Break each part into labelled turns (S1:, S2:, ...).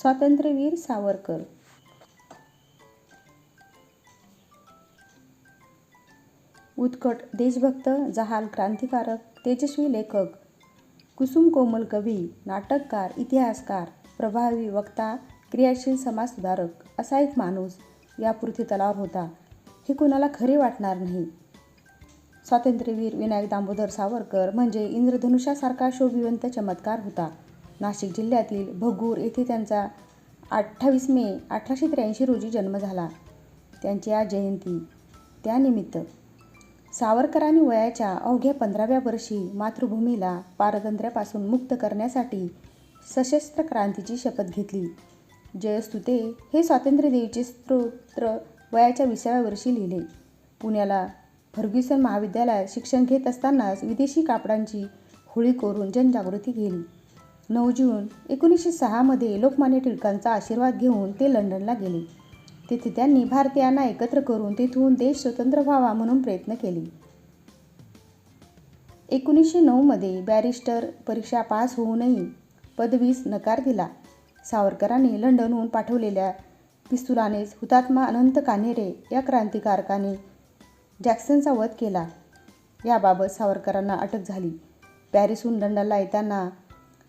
S1: स्वातंत्र्यवीर सावरकर. उत्कट देशभक्त जहाल क्रांतिकारक तेजस्वी लेखक कुसुम कोमल कवी नाटककार इतिहासकार प्रभावी वक्ता क्रियाशील समाजसुधारक असा एक माणूस या पृथ्वीतलावर होता. हे कुणाला खरे वाटणार नाही. स्वातंत्र्यवीर विनायक दामोदर सावरकर म्हणजे इंद्रधनुष्यासारखा शोभिवंत चमत्कार होता. नाशिक जिल्ह्यातील भगूर येथे त्यांचा अठ्ठावीस मे अठराशे त्र्याऐंशी रोजी जन्म झाला. त्यांची आज जयंती. त्यानिमित्त सावरकरांनी वयाच्या अवघ्या पंधराव्या वर्षी मातृभूमीला पारतंत्र्यापासून मुक्त करण्यासाठी सशस्त्र क्रांतीची शपथ घेतली. जयस्तुते हे स्वातंत्र्यदेवीचे स्तोत्र वयाच्या विसाव्या वर्षी लिहिले. पुण्याला फर्ग्युसन महाविद्यालयात शिक्षण घेत असतानाच विदेशी कापडांची होळी करून जनजागृती केली. नऊ जून एकोणीसशे सहामध्ये लोकमान्य टिळकांचा आशीर्वाद घेऊन ते लंडनला गेले. तेथे त्यांनी भारतीयांना एकत्र करून तेथून देश स्वतंत्र व्हावा म्हणून प्रयत्न केले. एकोणीसशे नऊमध्ये बॅरिस्टर परीक्षा पास होऊनही पदवीस नकार दिला. सावरकरांनी लंडनहून पाठवलेल्या पिस्तुलानेच हुतात्मा अनंत कान्हेरे या क्रांतिकारकाने जॅक्सनचा वध केला. याबाबत सावरकरांना अटक झाली. पॅरिसहून लंडनला येताना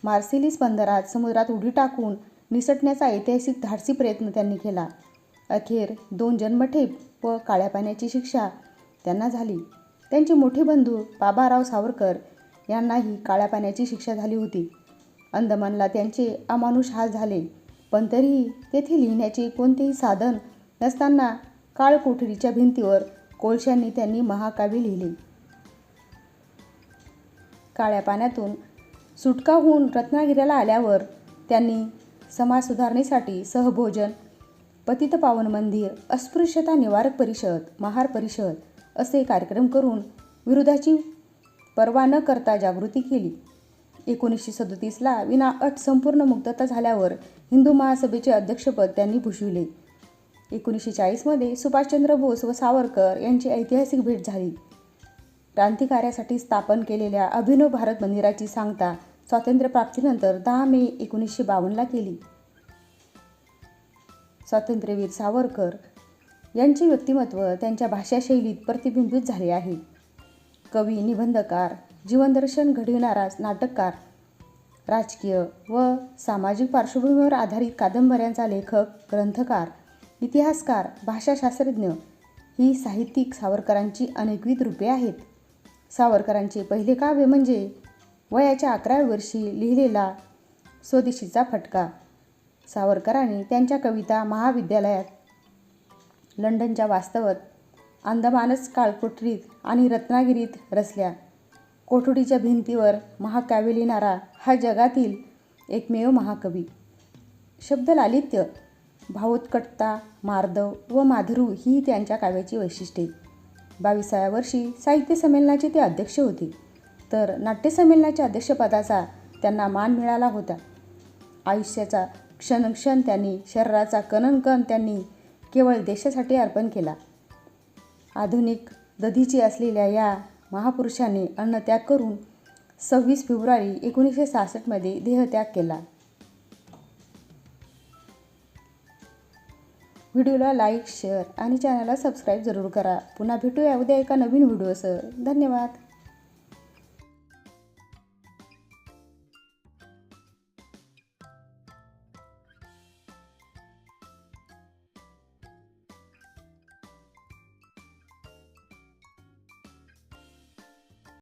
S1: मार्सिलिस बंदरात समुद्रात उडी टाकून निसटण्याचा ऐतिहासिक धाडसी प्रयत्न त्यांनी केला. अखेर दोन जन्मठेप व काळ्या पाण्याची शिक्षा त्यांना झाली. त्यांचे मोठे बंधू बाबाराव सावरकर यांनाही काळ्या पाण्याची शिक्षा झाली होती. अंदमानला त्यांचे अमानुष हाल झाले पण तरीही तेथे लिहिण्याचे कोणतेही साधन नसताना काळ कोठडीच्या भिंतीवर कोळशांनी त्यांनी महाकाव्य लिहिले. काळ्या पाण्यातून सुटका होऊन रत्नागिरीला आल्यावर त्यांनी समाज सुधारणेसाठी सहभोजन पतित पावन मंदिर अस्पृश्यता निवारक परिषद महार परिषद असे कार्यक्रम करून विरोधाची पर्वा न करता जागृती केली. एकोणीसशे सदोतीसला विना अट संपूर्ण मुक्तता झाल्यावर हिंदू महासभेचे अध्यक्षपद त्यांनी भूषविले. एकोणीसशे चाळीसमध्ये सुभाषचंद्र बोस व सावरकर यांची ऐतिहासिक भेट झाली. क्रांतिकार्यासाठी स्थापन केलेल्या अभिनव भारत मंदिराची सांगता स्वातंत्र्यप्राप्तीनंतर दहा मे एकोणीसशे बावन्नला केली. स्वातंत्र्यवीर सावरकर यांचे व्यक्तिमत्व त्यांच्या भाषाशैलीत प्रतिबिंबित झाले आहे. कवी निबंधकार जीवनदर्शन घडविणारा नाटककार राजकीय व सामाजिक पार्श्वभूमीवर आधारित कादंबऱ्यांचा लेखक ग्रंथकार इतिहासकार भाषाशास्त्रज्ञ ही साहित्यिक सावरकरांची अनेकविध रूपे आहेत. सावरकरांचे पहिले काव्य म्हणजे वयाच्या अकराव्या वर्षी लिहिलेला स्वदेशीचा फटका. सावरकरांनी त्यांच्या कविता महाविद्यालयात. लंडनच्या वास्तवत अंदमानच काळकोठरीत आणि रत्नागिरीत रचल्या. कोठडीच्या भिंतीवर महाकाव्य लिहिणारा हा जगातील एकमेव महाकवी. शब्दलालित्य भावोत्कटता मार्दव व माधुरू ही त्यांच्या काव्याची वैशिष्ट्ये. बावीसाव्या वर्षी साहित्य संमेलनाचे ते अध्यक्ष होते. तर नाट्यसंमेलनाच्या अध्यक्षपदाचा त्यांना मान मिळाला होता. आयुष्याचा क्षणक्षण त्यांनी शरीराचा कणनकण त्यांनी केवळ देशासाठी अर्पण केला. आधुनिक दधीची असलेल्या या महापुरुषांनी अन्नत्याग करून सव्वीस फेब्रुवारी एकोणीसशे सहासष्टमध्ये देहत्याग केला. व्हिडिओला लाईक शेअर आणि चॅनलला सबस्क्राईब जरूर करा. पुन्हा भेटूया उद्या एका नवीन व्हिडिओसह. धन्यवाद.